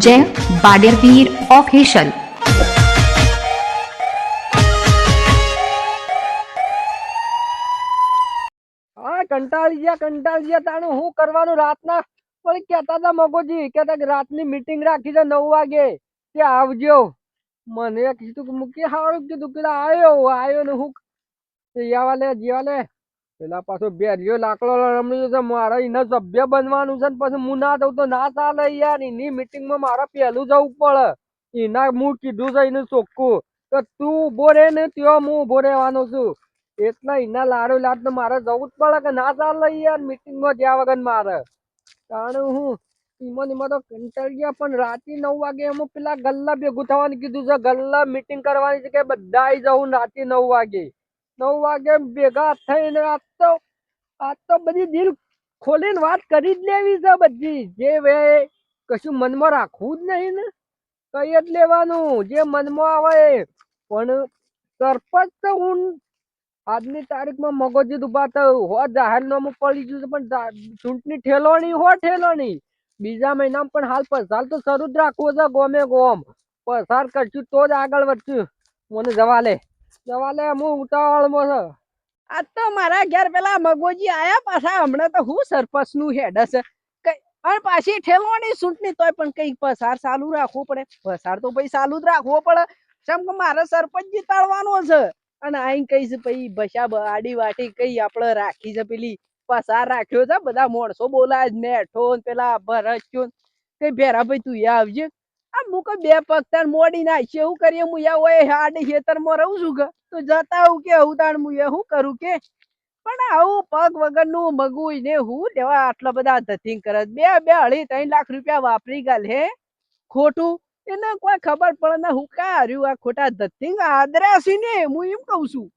જય બાડેરવીર ઓફિશિયલ હા કંટાળી ગયા કંટાળી ગયા તાણું શું કરવાનું રાતના? પણ કહેતા હતા મગોજી, કહેતા રાતની મીટિંગ રાખી છે નવ વાગે. કે આવજો. મને કીધું મૂકી સારું કીધું કે આવ્યો આવ્યો ને હું. જીવા લે જીવા લે પેલા પાછો બેરિયો લાકડો રમણી છે, મારે એને સભ્ય બનવાનું છે ને પછી હું ના દઉં તો ના ચાલે યાર, એની મિટિંગમાં મારે પહેલું જવું પડે. એના હું કીધું છે એને ચોખ્ખું. તો તું ઊભો રહે ને ત્યાં હું ઊભો રહેવાનો છું. એટલે એના લાડો લાડ તો મારે જવું જ પડે કે ના ચાલે યાર મિટિંગમાં ગયા વગર મારે. કારણ હું એમાં ને તો કંટાળી ગયા, પણ રાતે નવ વાગે એમ પેલા ગલ્લા ભેગું થવાનું કીધું છે. ગલ્લા મીટિંગ કરવાની છે કે બધા જવું રાતે નવ વાગે. નવ વાગે ભેગા થઈને આજ તો આજ તો બધી દિલ ખોલીને વાત કરી જ લેવી છે બધી. જે વે કશું મનમાં રાખવું જ નહીં ને. કઈ જ લેવાનું. જે મનમાં આવે પણ સરપંચ તો હું આજની તારીખમાં મગજ ઊભા થયું. હો જાહેરનામું પડી ગયું પણ ચૂંટણી ઠેલોણી હો ઠેલોણી બીજા મહિનામાં પણ હાલ પસાર તો શરૂ જ રાખવો છે ગોમે ગોમ. પસાર કરશું તો જ આગળ વધશું. મને જવા લે જવા લે હું ઉતાવળમાં છે. આ તો મારા ઘેર પેલા મગોજી આયા પાછા, હમણાં તો હું સરપંચનું હેડ છે કઈ અને પાછી ઠેલવાની ચૂંટણી તોય પણ કઈ પસાર ચાલુ રાખવો પડે. પસાર તો પછી ચાલુ જ રાખવો પડે. કેમ કે મારે સરપંચ જીતાડવાનો છે. અને આઈ છે પછી ભસા આડી વાટી કઈ આપણે રાખી છે પેલી. પસાર રાખ્યો છે, બધા માણસો બોલાય મેઠો પેલા ભરત કઈ ભેરા ભાઈ તું આવજે. આ હું બે પગ તાર મોડી નાખી એવું કરીએ હું યા હોય આડી ખેતરમાં રહું છું કે તો જતા હું કે હું તાણ હું યા કરું કે? પણ આવું પગ વગરનું મગું ને હું લેવા આટલા બધા ધતિંગ કરે. બે બે અઢી ત્રણ લાખ રૂપિયા વાપરી ગાલ હે. ખોટું? એને કોઈ ખબર પડે ને હું કા હાર્યું આ ખોટા ધતિંગ આદરાશી ને હું એમ કઉ છું.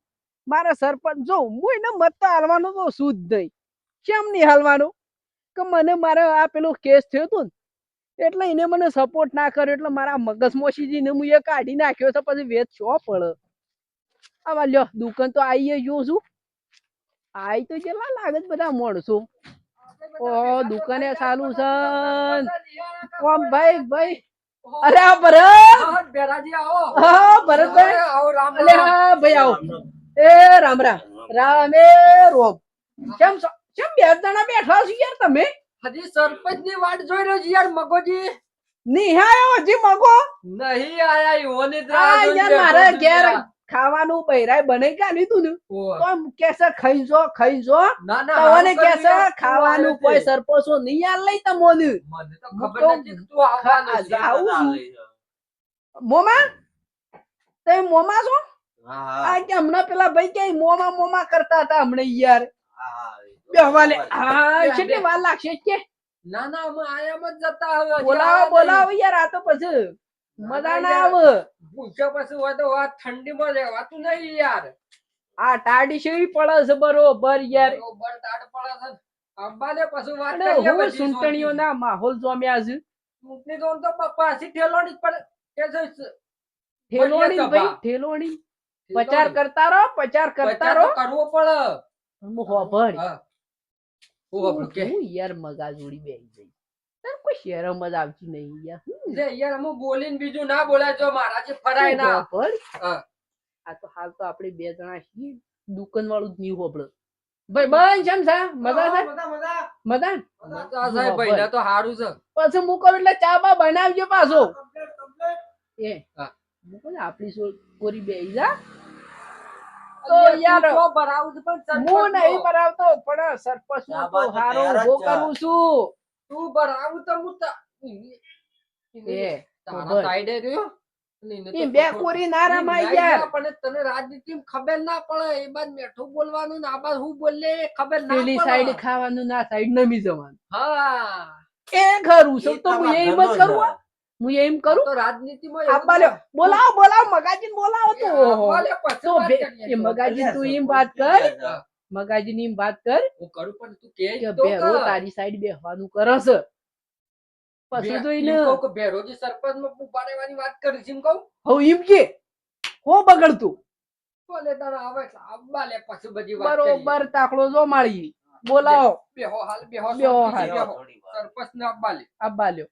મારા સરપંચ, જો હું એને મત તો હાલવાનું તો શુદ્ધ નહીં. કેમ નહીં હાલવાનું? કે મને મારે આ પેલું કેસ થયો હતો ને એટલે એને મને સપોર્ટ ના કર્યો. એટલે મારા મગજ મોસીજીને હું એ કાઢી નાખ્યો છે પછી વેચ છો પડે આવા લ્યો દુકાન તો આઈએ જો છું. આઈ તો કેટલા લાગે છે બધા માણસો. ઓ દુકાને ચાલુ છે. ન. ભાઈ ભાઈ. અરે આ ભરત! બેરાજી આવો. હા ભરતભાઈ આવો રામ અલે હા ભાઈ આવો. એ રામ રામ. રામે રોમ. કેમ છો? કેમ બે જણા બેઠા છો યાર તમે? હજી સરપંચની વાટ જોઈ રહ્યો છે યાર મગોજી. નિહાયો હજી મગો. નહીં આયા આ જોઈને યાર મારે ઘેર ખાવાનું પહેરાય બને કે લીધું ને. તો કેસે છે ખાઈ જો ખાઈ જો ના ના તને હારું કે કર્યું છે યાર, તું ખાવાનું કોઈ સરપોસો સરપંચો નહીં આલ લઈ તમોને. મને તો ખબર નથી તું આવવાનો છે. મોમા? તે મોમા છો? આ કે હમણાં પેલા ભાઈ કે મોમા મોમા કરતા હતા હમણાં યાર. બે હવાલે. હા કેટલી. વાર લાગશે કે? ના ના અમે આયામ જ જતા હવે બોલાવો બોલાવો. યાર આ તો પછી મજા ના. આવે. પૂછ્યા પછી હોય તો વાત ઠંડીમાં રહેવાતું નહીં યાર. આ ટાડી શેવી પડે છે બરોબર યાર. બરોબર ટાડ પડે છે. અંબાને પછી વાત કરીએ હું સુંટણીઓ ના માહોલ જોમ્યા છે. સુંટણી તો તો પાછી ઠેલોણી પડે. કે ઠેલોણી ભાઈ ઠેલોણી. પ્રચાર કરતા રહો પ્રચાર કરતા રહો. કરવો પડે. હું. હોભળ હા. હું કે હું યાર મગા બેહી જઈ તાર કોઈ શેરમ જ આવતી નહીં યાર. જે યાર અમુક બોલીને બીજું ના બોલાય જો મારા જે ફરાય ના. આ તો હાલ તો આપણે બે જણા છીએ. દુકાન વાળું જ નહીં હોભળ. ભાઈ કેમ છે મજા છે મજા મજા. થાય ભાઈ તો સારું છે. પછી મૂકો એટલે ચા બા બનાવજો પાછો. એ. હા. મૂકો આપણી કોરી બેહી જા. તો યાર જો ભરાવું છે પણ હું નહીં ભરાવતો પણ સરપંચનું તો હારો ઊભો કરું છું. તું ભરાવું તો હું તા- એ તારા ખબર. સાઈડે રહ્યો? બે કોરી ના રમાય યાર પણ તને રાજનીતિ ખબર ના પડે એ બાદ મેઠું બોલવાનું ને આ બાદ હું બોલે એ ખબર ના પેલી પડે. સાઈડ ખાવાનું ના સાઈડ નમી જવાનું. હા. એ ખરું છે તો હું એમ જ કરું હો. હું એમ કરું? તો રાજનીતિમાં. બોલાવો બોલાવો મગાજીન બોલાવો તો. એ તો. મગાજી તું એમ વાત કર. મગાજી ની એમ વાત કર. હું કરું પણ તું કે કે તો બેરો કર. તારી સાઈડ બેહવાનું કરસ પછી તો એને કહું કે બેરોજી સરપંચમાં ઊભા રહેવાની વાત છે એમ કહું. હવે એમ કે હો બગડતું. બોલે તારે આવે આબા લે પછી બધી વાત બરોબર તાકડો જો માળી બોલાવો. બેહો હાલ બેહો બેહો હાલ. સરપંચ ને આબા લે. આબા લ્યો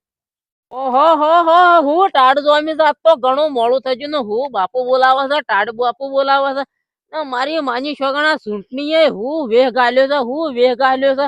ઓહો, હો હો, હું ટાઢ જોમી જાત તો ઘણું મોડું થઈ ગયું ને હું બાપુ બોલાવે છે, ટાઢ બાપુ બોલાવે છે. ને મારી માની છોકરા સૂંટણીએ હું વેહ ગાલ્યો છે, હું વેહ ગાલ્યો છે.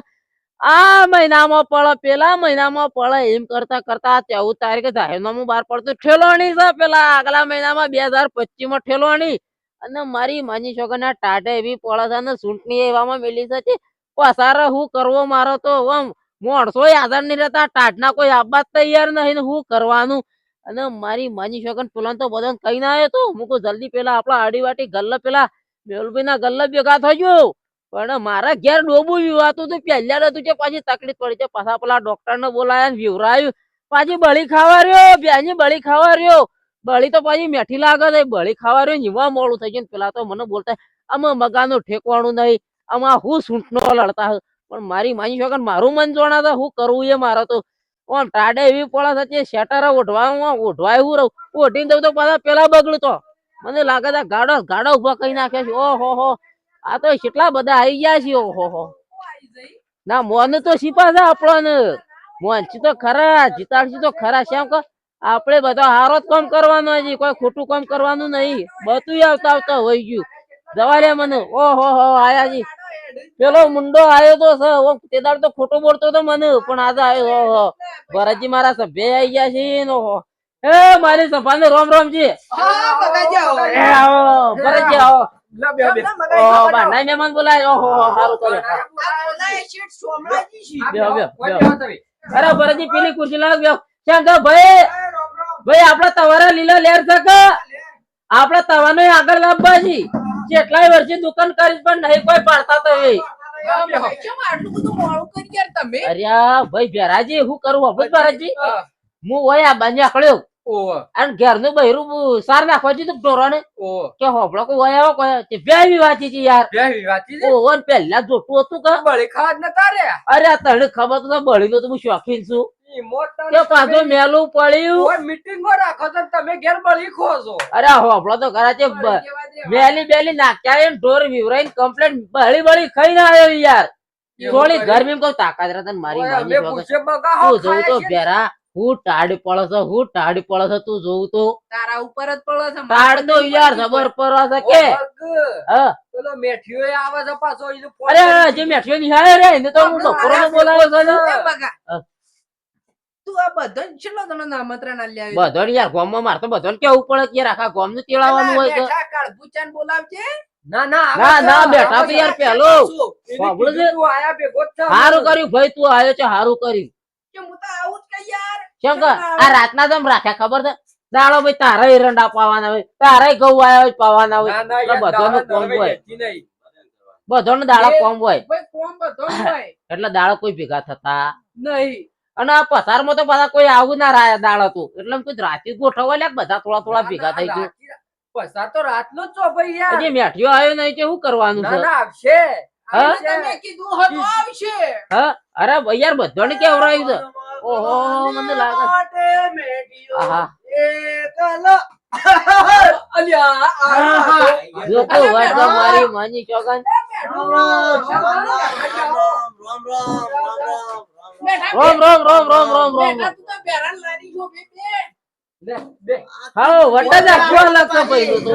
આ મહિનામાં પડે પેલા મહિનામાં પડે એમ કરતા કરતા ચૌદ તારીખે જાહેરનામું બહાર પડતું ઠેલવાણી છે પેલા આગલા મહિનામાં બે હજાર પચીસમાં ઠેલોણી અને મારી માની છોકરા ટાઢે એવી પડે છે અને સૂંટણી એવામાં મેલી છે પસાર હું કરવો મારો તો આમ માણસો યાદ નહીં રહેતા, ટાટના કોઈ આબાદ તૈયાર નહીં ને હું કરવાનું? અને મારી માની શકન પેલા તો બધા કઈ ના આવ્યો તું. હું જલ્દી પેલા આપડા આડીવાટી ગલ્લા પેલા મેલભાઈ ના ગલ્લા ભેગા થયો પણ મારા ઘેર ડોબું વિવાતું હતું પહેલા હતું છે પાછી તકલીફ પડી છે, પાછા પેલા ડોક્ટર ને બોલાયા વિવરાયું. પાછી બળી ખાવા રહ્યો, બેની બળી ખાવા રહ્યો. બળી તો પાછી મેઠી લાગે છે, બળી ખાવા રહ્યો નીવા મોડું થઈ ગયું પેલા તો મને બોલતા, આમાં મગાનું ઠેકવાનું નહીં, આમાં હું સૂંટનો લડતા. પણ મારી માની શકન મારું મન જોણા તો હું કરવું એ મારે તો? કોણ ટાડે એવી પડે છે શેટર ઓઢવામાં ઓઢવાય હું રહું? ઓઢીને દઉં તો પાછા પેલા બગડું તો. મને લાગે છે ગાડો ગાડો ઊભા કઈ નાખે છે. ઓહો હો. આ તો કેટલા બધા આવી ગયા છે. ઓહો હો. ના મોન તો શીપા છે આપણને? મોનથી તો ખરા જીતાડથી તો ખરા. શ્યામ કે, આપણે બધા હારો જ કામ કરવાનો છે. કોઈ ખોટું કામ કરવાનું નહીં. બધું આવતા આવતા હોય ગયું. જવા રે મને. ઓહો હો, આયા જી. પેલો મુંડો આવ્યો તો છે ઓ તે દાડ તો ખોટો બોલતો તો મને પણ આજે આવ્યો ભરતજી મારા સભ્ય આવી ગયા છે ને ઓહો એ મારી સભાને રોમ રોમજી હા બગાજી આવો. એ આવો ભરતજી આવો. મહેમાન બોલાય ઓહો સારું. અરે ભરતજી પેલી ખુરશી લાવ ગયો ભાઈ ભાઈ આપડા તવારા લીલા લેર છે આપડા તવાનો આગળ લાવવા છી. કેટલાય વર્ષે દુકાન કરી પણ નહીં કોઈ પાડતા તો એ. તમે? અરે ભાઈ ભેરાજી હું કરું આપણે ભરતજી હું. ઓય આ આકડ્યો ઓહો, અને ઘરનું બૈરું સાર નાખવા ઢોરાને. ઓહો. કે હોપડો કોઈ વયા આવો કોઈ. તે બે એવી છે યાર. બે વાંચી લે. ઓવન પહેલા જોતું હતું કે. બળી ખાવા જ નતા. અરે તને ખબર તો બળી તો હું શોખીન છું. પાછું મેલું પડ્યું. મીટિંગો રાખો તો તમે ઘેર બળી ખો છો. અરે હોપડો તો ખરા છે બ- બેલી નાખ્યા ને ઢોર કમ્પ્લેટ બળી બળી ખાઈ ના આવ્યો યાર. થોડી ગરમી કોઈ તાકાત રતન મારી તું જોઉં તો ભેરા હું ટાઢ પડે છો હું ટાઢ પડે છો તું જોઉં તો. તારા ઉપર જ પડે છે તો યાર જબર પડવા છે કે? હા. પેલો મેઠિયો આવે છે પાછો અરે જે મેઠિયો નિહાળે રે એને તો હું બપોરનો બોલાવ્યો છે ને? એ બગા. હા. તું આ બધા છેલ્લો તને આમંત્રણ આલ્યા આવ્યું? બધો યાર ગામમાં મારે તો બધાને કેવું પડે કે યાર આખા ગામનું તેડાવવાનું હોય તો. બેઠા બોલાવજે. ના ના ના ના બેઠા તો. યાર પેલો. તું આયા ભેગો જ. સારું કર્યું ભાઈ તું આવ્યો છે સારું કર્યું. કે હું તો આવું જ કઈ યાર. કેમ કે આ રાતના તમ રાખ્યા ખબર છે? દાડો ભાઈ તારા એરંડા પાવાના હોય તારા ઘઉં આયા હોય પાવાના હોય. ના, ના, બધાનું કોમ હોય. લેતી નહીં. બધાને કોમ હોય. ભાઈ કોમ બધો જ હોય. એટલે દાડા કોઈ ભેગા થતા? નહીં. અને આ પસારમાં તો બધા કોઈ આવું ના રાય દાડા તો એટલે એમ કોઈ રાતે ગોઠવવા લે બધા થોડા થોડા ભેગા થઈ ગયું રાતી- પૈસા તો રાતનો જ ભાઈ યાર હજી મેઠિયો આવ્યો નહીં કે શું કરવાનું છે ના આવશે તમે કીધું હતું આવશે હા અરે ભાઈ યાર બધાને કેવરાયું છે ઓહો મને લાગે આહા અલ્યા, આ- આહા. આ- જો કોઈ હોય તો મારી માની ચોગન રોમ રોમ રોમ રોમ રોમ રોમ. હા વટા જ આખવા લાગતો ભાઈ તો.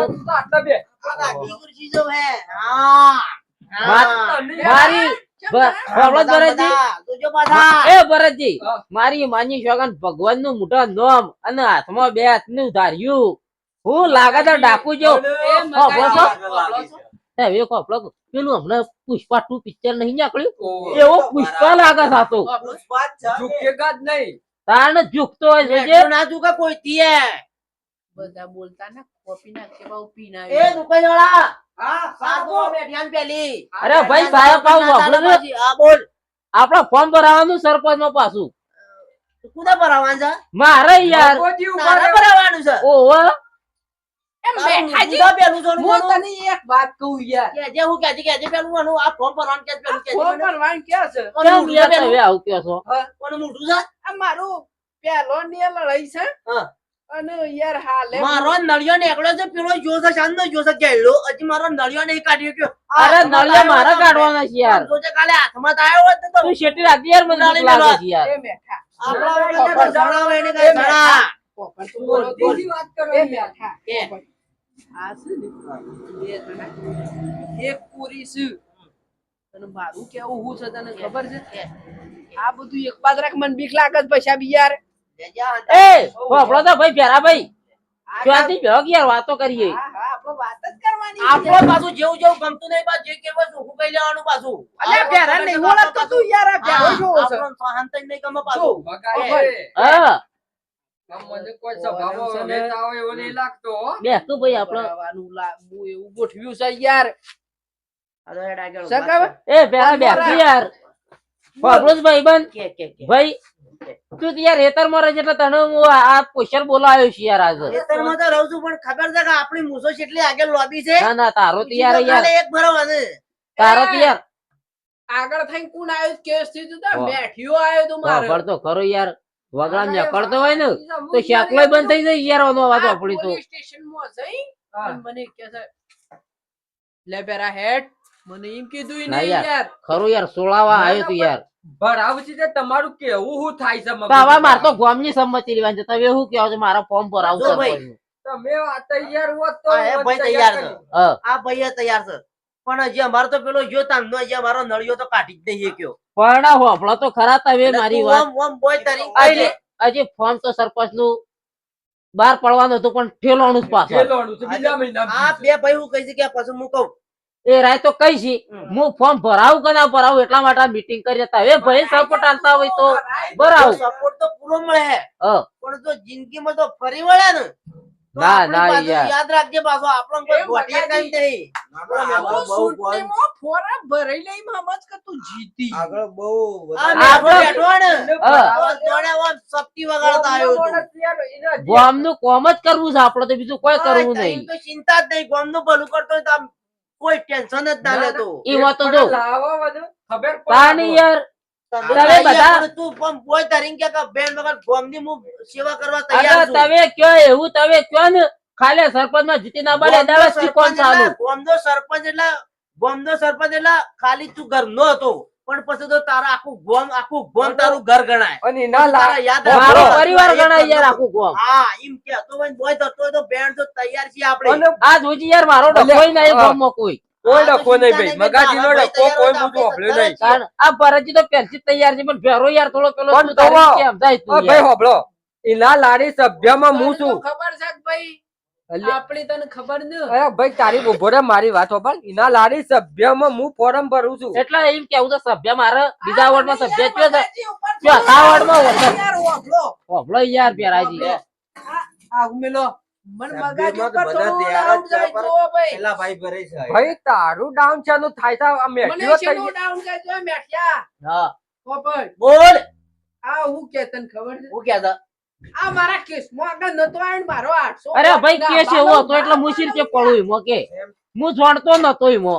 મારી મારી માની શોગન ભગવાનનું મોટા નોમ અને હાથમાં બે હાથનું ધાર્યું હું લાગે તો ડાકુ જો. હા, બોલો. મગાઈ હવે કોપડો પેલું હમણાં પુષ્પા ટુ પિક્ચર નહીં નીકળ્યું. એવો પુષ્પા લાગે સાતો ઝુકેગા જ નહીં. તાણ ઝુકતો હોય છે જે. બધા બોલતા ને કોપી કે બહુ પી ના અરે ભાઈ સાહેબ આવું વાપરું છે. આપડે ફોર્મ ભરાવાનું સરપંચમાં પાછું મારે યાર. ભગવતી ઉપર ઓહો. એમ બેઠાજી હું તને એક વાત કહું યાર. ફોન કરવાનું ક્યાં છે? કેમ યાર આવું કહો છો? આ મારું પહેલો ની લડાઈ છે. અને યાર હાલે મારો નળિયો નીકળ્યો છે પેલો શાંત હજી મારો નળિયો નહીં કાઢ્યો ગયો અરે નળિયો તો મારા આવ્યો છે યાર. જોજે કાલે હાથમાં આવ્યો હોત તો તું શેઠી રાખી યાર મને લાગે છે યાર. એ બેઠા. આપણા વગર જણાવે એને કઈ જણા. તું બોલ. બીજી વાત કરો એ. બેઠા. કે. આ છે ને બે જણા એક પૂરી છે. અને મારું કેવું હું છે તને ખબર છે? આ બધું એક બાદ રાખ મને બીક લાગે પૈસા બી યાર એ તો ભાઈ પ્યારા ભાઈ. ક્યાંથી ભેગ યાર વાતો કરીએ. હા હા આપણે વાત જ કરવાની છે. આપણો પાછું જેવું જેવું ગમતું નહીં પાછું જે કેવું ચોખ્ખું કહી લેવાનું પાછું. નહીં ઓળખતો તું યાર આપણો નહીં ગમે પાછું. હા. બેસતું ભાઈ આપણો બરાવાનું લા- હું એવું ગોઠવ્યું છે યાર. આ તો હેડ આગળ એ પેલા બેસતું યાર. આપણો ભાઈ બંધ કે કે કે. ભાઈ તું યાર રેતરમાં રહે છે એટલે તને હું આ આ બોલાવ્યો છું યાર આજે. ખેતરમાં તો રહું છું પણ ખબર છે કે આપણી મૂસો કેટલી આગળ લોબી છે? ના ના તારો તો યાર યાર. એક ભરવા તારો તો યાર. આગળ થઈને કોણ આવ્યું કેસથી તું. બેઠ્યો આવ્યો તું મારે. ખબર તો ખરો યાર. વગડા નીકળતો હોય ને તો શકલો બંધ થઈ જાય યાર ઓનો અવાજ આપડી તો. સ્ટેશન સ્ટેશનમાં જઈ મને કે છે લે પેરા હેડ. મને એમ કીધું નહીં યાર. ખરું યાર સોળાવા આવ્યો તું યાર. બરાબર છે તમારું કેવું હું થાય છે તો હવે માર તો ગામની સંમતિ લેવાની છે. તમે શું કહો છો? મારા ફોર્મ પર જો ભાઈ. તમે તૈયાર હોત તો હા, ભાઈ તૈયાર તૈયાર છે. આ ભાઈ તૈયાર છે. પણ હજી અમારો તો પેલો જો તામનો હજી અમારો નળિયો તો કાઢી જ નહીં ગયો પણ હોપળો તો ખરા તમે મારી વાત બોય તરી. હજી ફોર્મ તો સરપંચનું બહાર પડવાનું હતું પણ ઠેલોણું જ પાછું આ બે ભાઈ હું કહી છે કે પછી હું કહું. એ રાય તો કઈ છે હું ફોર્મ ભરાવું કે ના ભરાવું એટલા માટે મીટિંગ કરી હતા. હવે ભાઈ સપોર્ટ આલતા હોય તો ભરાવું. સપોર્ટ તો પૂરો મળે. હે. પણ જો જિંદગીમાં તો ફરી વળે ને તો ના, ના, યાર. યાદ રાખજે પાછો આપણો કોઈ ગોઠિયા બગાડી. નહીં. આપણો સૂટણીમાં ફોરા ભરાઈ લઈ સમજ કે તું જીતી. આગળ બહુ ને વગાડતા આવ્યો કોમ જ કરવું છે આપડે તો બીજું કોઈ કરવું નહીં. તો ચિંતા જ નહીં. ગામનું ભલું કરતો હોય તો આમ કોઈ ટેન્શન જ ના ના, લેતો. એ વાત તો જો ખબર પાણી યાર તમે તમે બધા- બધા તું પણ બોય તારીને કે કે બેન વગર ગામની હું સેવા કરવા તૈયાર છું. તમે કયો એવું તમે કયો ને? ખાલી સરપંચમાં જીતી ના બને ગામનો દાડા ચાલુ? એટલે- સરપંચ એટલે ગામનો સરપંચ એટલે ખાલી તું ઘરનો હતો. પણ પછી તો તારા આખું ગોમ આખું ગોમ તારું ઘર ગણાય. અને તારા યાદ મારો પરિવાર ગણાય યાર આખું ગોમ. હા એમ કેતો હોય બોય થતો તો બેન તો તૈયાર છીએ આપણે. આ જોજી યાર મારો ડખોય નહીં ગોમ ગામમાં કોઈ. કોઈ ડખો નહીં ભાઈ ડખો કોઈ નહીં. આ ભરતજી તો પહેલથી તૈયાર છે પણ ભેરો યાર થોડો પેલો પણ તો કેમ જાય તું આ યાર? ભાઈ હોભળો એના લાડી સભ્યમાં હું છું. ખબર છે કે ભાઈ આપણી તને ખબર ન. અરે ભાઈ તારી ઊભો રે મારી વાત હોભળ. એના લાડી સભ્યમાં હું ફોરમ ભરું છું. એટલે એમ કેવું તો સભ્ય મારે બીજા વોર્ડમાં સભ્ય કયો છે? વોર્ડમાં યાર પેરાજી. આ- આ ઉમેલો. ભાઈ. તારું ડાઉન છે નું થાય છે આ મને મેઠીઓ શેનું તૈયાર- down જો મેઠિયા. હા. પોપટ બોલ. આ હું કે તને ખબર છે? હું કહેતા આ મારા કેસમાં આગળ નતો આવ્યો મારો 800 અરે ભાઈ કે છે એવો હતો એટલે હું શી રીતે પડું એમાં કે હું જાણતો નતો મો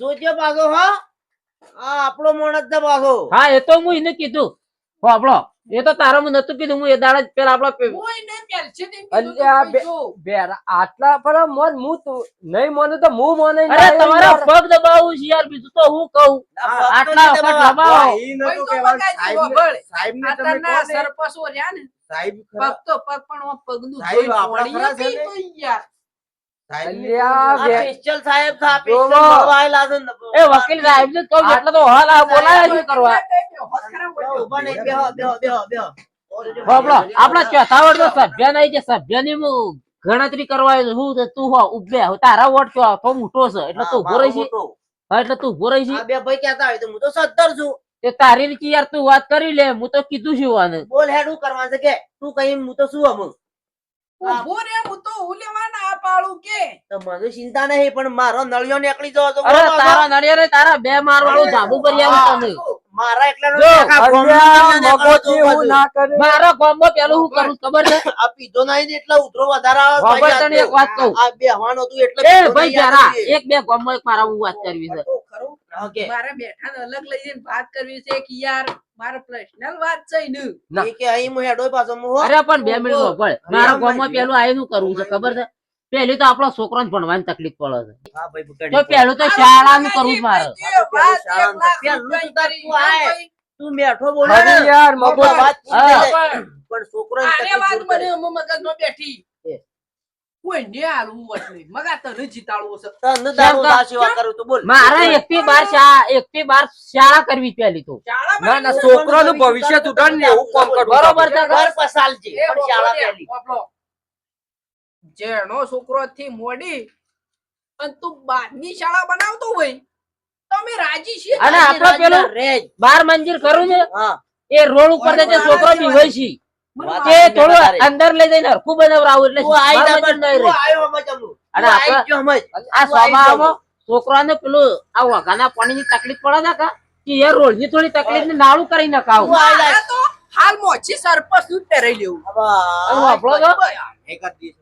જોજે પાછો હા. આ આપણો માણસ છે પાછો. હા એ તો હું એને કીધું. હોભળો એ તો તારા હું નતું કીધું હું એ દાડા જ પેલા આપડા આટલા પર મોન હું તો નહીં મોને તો હું મોને અરે તમારા પગ દબાવું છે યાર બીજું તો હું કહું આટલા પર ને દબાવો ઈ નતું કહેવાનું. સાહેબને આ તમે કહો ને, રહ્યા ને સાહેબ પગ તો પગ પણ પગનું સાહેબ, આપણા ખરા છે ને? યાર. ગણતરી કરવા છું. હું તો તું હો ઉભે તારા વોટ વોર્ડ તો મોટો છે. એટલે તું ઊભો રહી છે હા, એટલે તું ઊભો રહી છે બે ભાઈ કેતા હોય તો હું તો સત્તર છું. તે તારી યાર તું વાત કરી લે હું તો કીધું છું આને. બોલ હેડ હું કરવા છે કે? તું કઈ હું તો શું અમુક ઊભો રે હું તો હું લેવા ના કે? મને ચિંતા નહીં પણ મારો નળિયો નીકળી જવો તો અરે તારા બે માર વાળું કરી આવું તને મારા તો મારો કોમ્બો પેલું હું કરું ખબર છે? આ પીધો નહીં ને એટલે ઉધરો વધારે આવે તો તને એક વાત કહું? આ બેહવાનું હતું એટલે ભાઈ જરા એક બે ગામમાં એક મારા હું વાત કરવી છે. તો મારે બેઠા ને અલગ લઈ જઈને વાત કરવી છે કે યાર મારે પર્સનલ વાત છે ને. એ કે અહીં હું હેડો પાછો મો હો. અરે પણ બે મિનિટ. મોકલ મારા ગામમાં પેલું આયનું કરવું છે ખબર છે? પેલું તો આપણો છોકરાને ભણવાની તકલીફ પડે છે. હા ભાઈ પકડી તો પેલું તો શાળાનું કરવું મારે. તો બેઠો બોલે. યાર મગજ વાત પણ પણ છોકરો મને અમુક મગજમાં બેઠી હોત નહીં. મગા તને જીતાડવો છે તને દારૂ કેમ ના કરું તું બોલ. મારે એક થી બાર શાળા એક થી બાર શાળા કરવી પેલી તો. ના ના નહીં છોકરાનું ભવિષ્ય સુધાર ને એવું કામ કરવું બરોબર છે. ઘર પસાલજે પણ શાળા બોલો જેનો છોકરો થી મોડી અને તું બારની શાળા બનાવતો હોય તો અમે રાજી છીએ? અને આપણો પેલો રેજ. બાર મંજિર ખરું છે? એ રોડ ઉપર જે તે હોય બીવાય છે. થોડું અંદર લઈ જઈને હરખું બનાવરાવું એટલે. છોકરાને પેલું આ વાઘાના પાણીની તકલીફ પડે છે કે? કે યાર રોડની થોડી તકલીફ ને નાળું કરી નખાવું. હાલ મોચી સરપંચનું જ પહેરાઈ લેવું. અને તો. એક જ દિવસ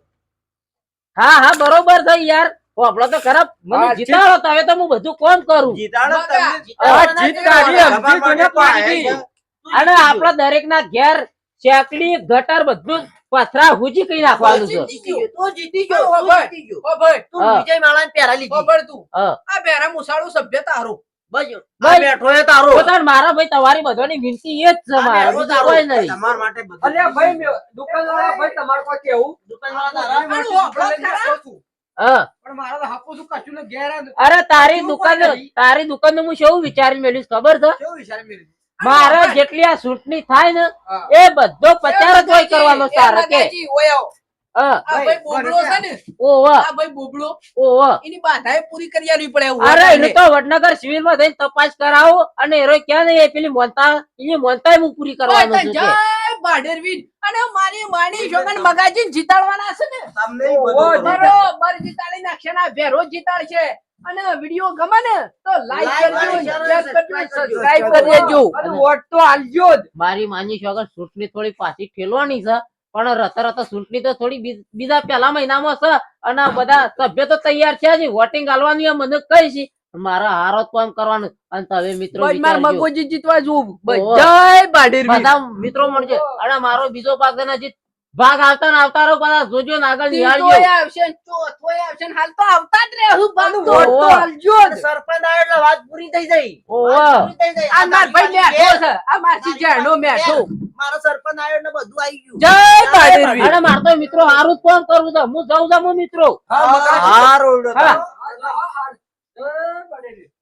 હા હા બરોબર થઈ યાર. આપડે તો ખરાબ મને જીતાડો તો હવે તો હું બધું કોમ કરું. જીતાડો જીત કાઢી અને આપડા આપણા દરેક ના ઘેર ચેકડી ગટર બધું પથરા હુજી કઈ નાખવાનું છે ગયો. જીતી ગયો. તું જીતી ગયો. ઓ ભાઈ. ઓ ભાઈ તું વિજય માળાને પહેરા લીધી. ખબર તું આ બેરા મુસાળું સભ્ય તારું બસ. ભાઈ. આ બેઠો એ તારો. મારા ભાઈ તમારી બધાની વિનંતી એ જ છે મારે તારો. કોઈ નહીં તમારા માટે અલ્યા ભાઈ દુકાનવાળા ભાઈ તમારે કોઈ કેવું દુકાનવાળા તારા. અરે ઓ, આપણો ખરા? હા પણ મારે તો હાપું છું કશું ને ઘેર જ. અરે તારી દુકાન તારી દુકાન હું શું વિચારી મેળવીશ ખબર છે? મારે જેટલી આ ચૂંટણી થાય ને એ બધો પચાર જ હોય કરવાનો સાર કે. વડનગર સિવિલમાં જઈને તપાસ કરાવો અને એરો ક્યાં નહીં એ પેલી મોનતા એની મોનતા હું પૂરી કરવાનું છું કે. અને મારી માની જોગન મગાજી જીતાડવાના છે ને તમને. બરોબર જીતાડી નાખશે ને ભેરો જીતાડશે અને વીડિયો ગમે ને તો લાઈક કરજો કરજો, શેર કરજો કરજો. સબસ્ક્રાઇબ કરી દેજો અને વોટ તો આલજો જ મારી માની છોકર સુટની થોડી પાછી ખેલવાની છે પણ રતા રતા સુટની તો થોડી બીજા પહેલા મહિનામાં છે અને બધા સભ્ય તો તૈયાર છે જ વોટિંગ આલવાની મને કહી છે મારા હારો જ કરવાનું. અને તમે મિત્રો માર. મગોજી જીતવા ઓહો. જય બાડેરવીર બધા મિત્રો મળજે. અને મારો બીજો પાક ને હજી ભાગ આવતા ને આવતા રહો બધા જોજો ને આગળ નિહાળજો. આવશે ચોથો આવશે હાલ તો આવતા જ રે હું ભાગ તો. વોટ તો ઓહો. આલજો જ. સરપંચ આવ્યો એટલે વાત પૂરી થઈ જાય. ઓહો. આ માર ભાઈ મેઠો છે. આ મારથી જાણો મેઠો મારો સરપંચ આવ્યો ને બધું આવી ગયું. જય બાડેરવીર અને મારે તો મિત્રો હારું જ કામ કરવું છે. હું જાઉં છું મિત્રો. હા, હારું હા. બાડેલી.